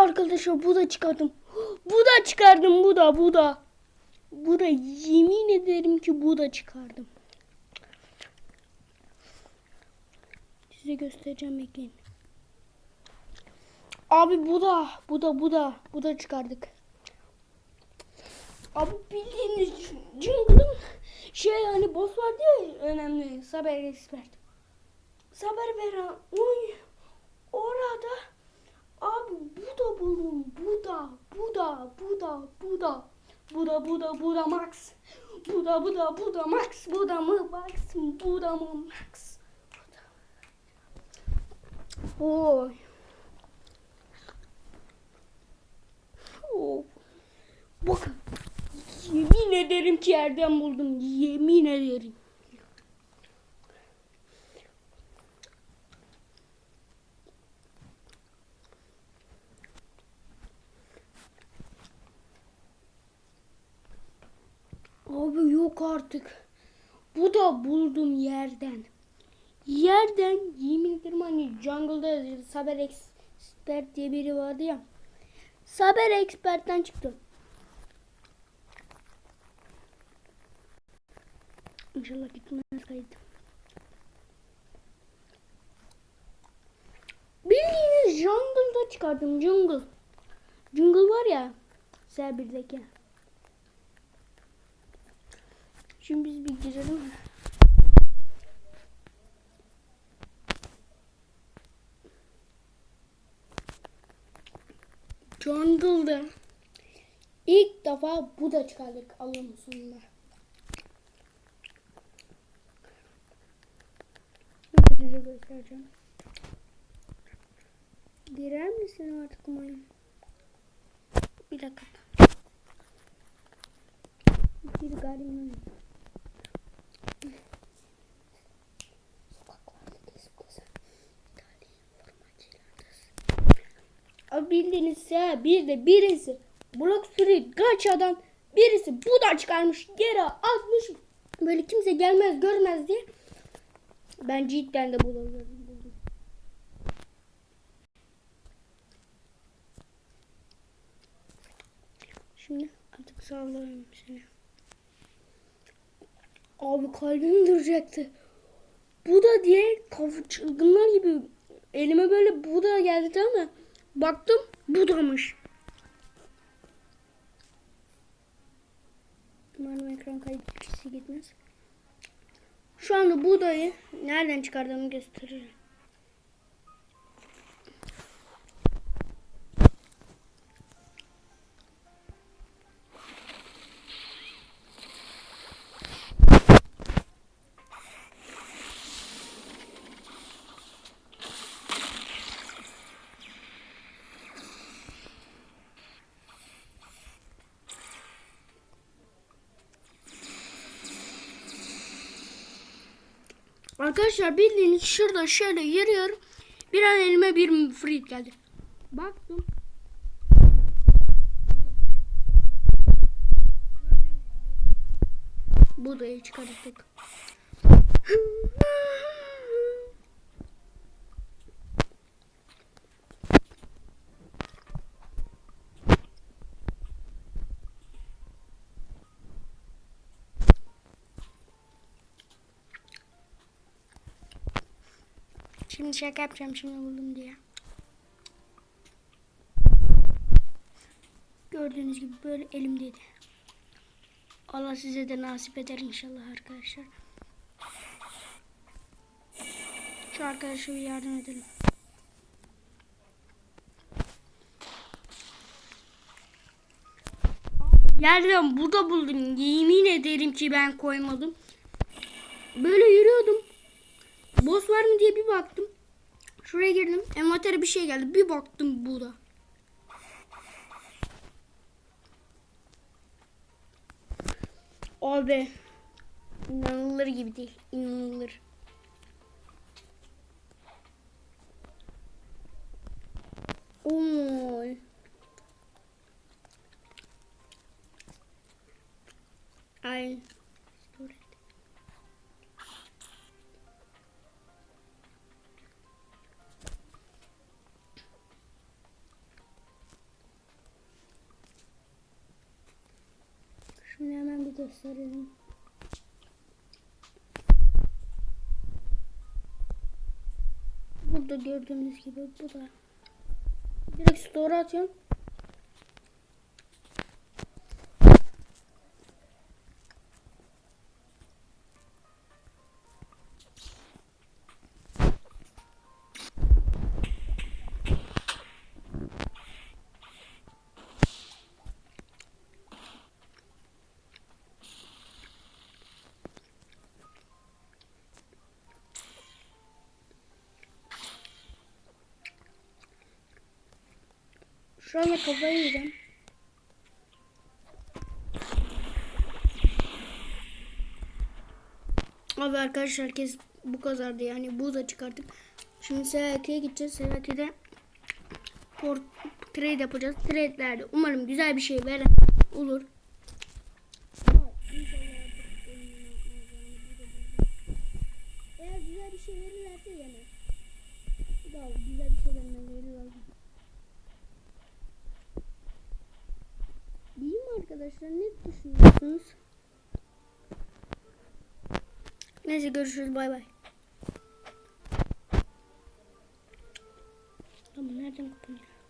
Arkadaşlar bu da çıkardım. Bu da çıkardım bu da bu da. Bu da yemin ederim ki bu da çıkardım. Size göstereceğim bekleyin. Abi bu da bu da bu da bu da çıkardık. Abi bildiğiniz Jungle'ın şey hani boss vardı ya önemli Saber Expert. Saber veren oy orada abi bu da bunun bu da bu da bu da bu da bu da bu da bu da Max bu da bu da bu da Max bu da mı Max bu da mı Max Oy. Oh. Bakın. Yemin ederim ki yerden buldum. Yemin ederim. Abi artık. Bu da buldum yerden. Yerden yemin ederim hani jungle'da Saber Expert diye biri vardı ya. Saber Expert'ten çıktı. İnşallah gitmez kaydı. Bildiğiniz jungle'da çıkardım jungle. Jungle var ya. Serbirdeki. Şimdi biz bir girelim. Jungle'da ilk defa bu da çıkardık Allah'ın sonunda. Size göstereceğim. Girer misin artık umarım? Bir dakika. Bir garibim. Ya bir de birisi Block Street Gacha'dan birisi bu da çıkarmış geri atmış böyle kimse gelmez görmez diye ben cidden de bulamıyorum. Şimdi artık sallıyorum seni. Abi kalbim duracaktı. Bu da diye kafa çılgınlar gibi elime böyle bu da geldi ama baktım bu damış. Umarım ekran kayıtçısı gitmez. Şu anda buğdayı nereden çıkardığımı gösteririm. Arkadaşlar bildiğiniz şurada şöyle yürüyorum. Bir an elime bir fruit geldi. Baktım. Budayı çıkarttık. Şimdi şaka yapacağım şimdi buldum diye. Gördüğünüz gibi böyle elimdeydi. Allah size de nasip eder inşallah arkadaşlar. Şu arkadaşa bir yardım edelim. Yerden burada buldum. Yemin ederim ki ben koymadım. Böyle yürüyordum. Boss var mı diye bir baktım. Şuraya girdim. Envantere bir şey geldi. Bir baktım bu da. Abi. İnanılır gibi değil. İnanılır. Oy. Gösterelim. Burada gördüğünüz gibi bu da. Direkt store atıyorum. Şu anda kafayı yiyeceğim. Abi arkadaşlar herkes bu kadardı yani bu da çıkarttık. Şimdi Seyati'ye gideceğiz. Port trade yapacağız. Trade'lerde umarım güzel bir şey veren olur. arkadaşlar ne düşünüyorsunuz? Neyse görüşürüz bay bay. Ama nereden kapanıyor?